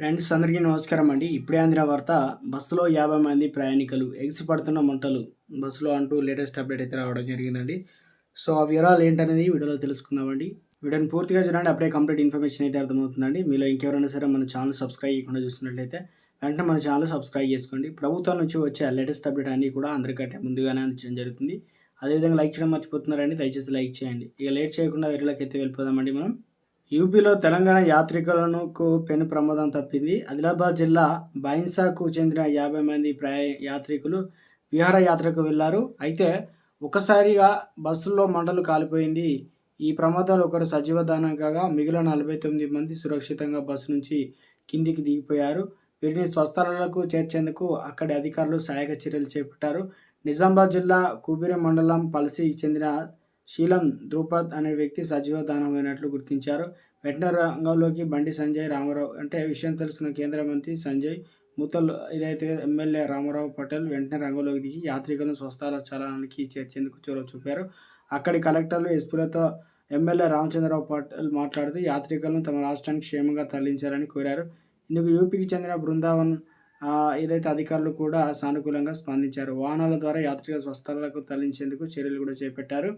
Friends అందరికీ నమస్కారం అండి. ఇప్పుడే అందిన వార్త బస్సులో యాభై మంది ప్రయాణికులు ఎగిసి పడుతున్న మంటలు బస్సులో అంటూ లేటెస్ట్ అప్డేట్ అయితే రావడం జరిగిందండి. సో ఆ వివరాలు ఏంటనేది వీడియోలో తెలుసుకుందామండి. వీడియోని పూర్తిగా చూడండి అప్పుడే కంప్లీట్ ఇన్ఫర్మేషన్ అయితే అర్థమవుతుందండి. మీలో ఇంకెవరైనా సరే మన ఛానల్ సబ్స్క్రైబ్ చేయకుండా చూస్తున్నట్లయితే వెంటనే మన ఛానల్ సబ్స్క్రైబ్ చేసుకోండి. ప్రభుత్వం నుంచి వచ్చే లేటెస్ట్ అప్డేట్ అన్నీ కూడా అందరికంటే ముందుగానే అందించడం జరుగుతుంది. అదేవిధంగా లైక్ చేయడం మర్చిపోతున్నారండి దయచేసి లైక్ చేయండి. ఇక లేట్ చేయకుండా వీరిలోకి అయితే వెళ్ళిపోదామండి మనం. యూపీలో తెలంగాణ యాత్రికులకు పెను ప్రమాదం తప్పింది. ఆదిలాబాద్ జిల్లా బైన్సాకు చెందిన యాభై మంది ప్రయా యాత్రికులు విహారయాత్రకు వెళ్ళారు. అయితే ఒకసారిగా బస్సులో మంటలు కాలిపోయింది. ఈ ప్రమాదంలో ఒకరు సజీవదానం కాగా మిగిలిన నలభై తొమ్మిది మంది సురక్షితంగా బస్సు నుంచి కిందికి దిగిపోయారు. వీరిని స్వస్థలాలకు చేర్చేందుకు అక్కడి అధికారులు సహాయక చర్యలు చేపట్టారు. నిజామాబాద్ జిల్లా కుబిరి మండలం పలసి చెందిన శీలం ద్రుపద్ అనే వ్యక్తి సజీవ దానమైనట్లు గుర్తించారు. వెంటనే రంగంలోకి బండి సంజయ్ రామారావు అంటే విషయం తెలుసుకున్న కేంద్ర మంత్రి సంజయ్ ముతల్ ఇదైతే ఎమ్మెల్యే రామారావు పటేల్ వెంటనే రంగంలోకి దిగి యాత్రికులను స్వస్థల చలనానికి చేర్చేందుకు చొరవ చూపారు. అక్కడి కలెక్టర్లు ఎస్పీలతో ఎమ్మెల్యే రామచంద్రరావు పటేల్ మాట్లాడుతూ యాత్రికులను తమ రాష్ట్రానికి క్షేమంగా తరలించాలని కోరారు. ఇందుకు యూపీకి చెందిన బృందావన్ ఏదైతే అధికారులు కూడా సానుకూలంగా స్పందించారు. వాహనాల ద్వారా యాత్రికుల స్వస్థలాలకు తరలించేందుకు చర్యలు కూడా చేపట్టారు.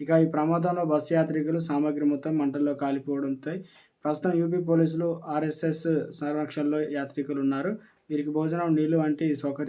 ఇక ఈ ప్రమాదంలో బస్సు యాత్రికులు సామాగ్రి మొత్తం మంటల్లో కాలిపోవడంతో ప్రస్తుతం యూపీ పోలీసులు ఆర్ఎస్ఎస్ సంరక్షణలో యాత్రికులు ఉన్నారు వీరికి భోజనం నీళ్ళు వంటి సౌకర్యాలు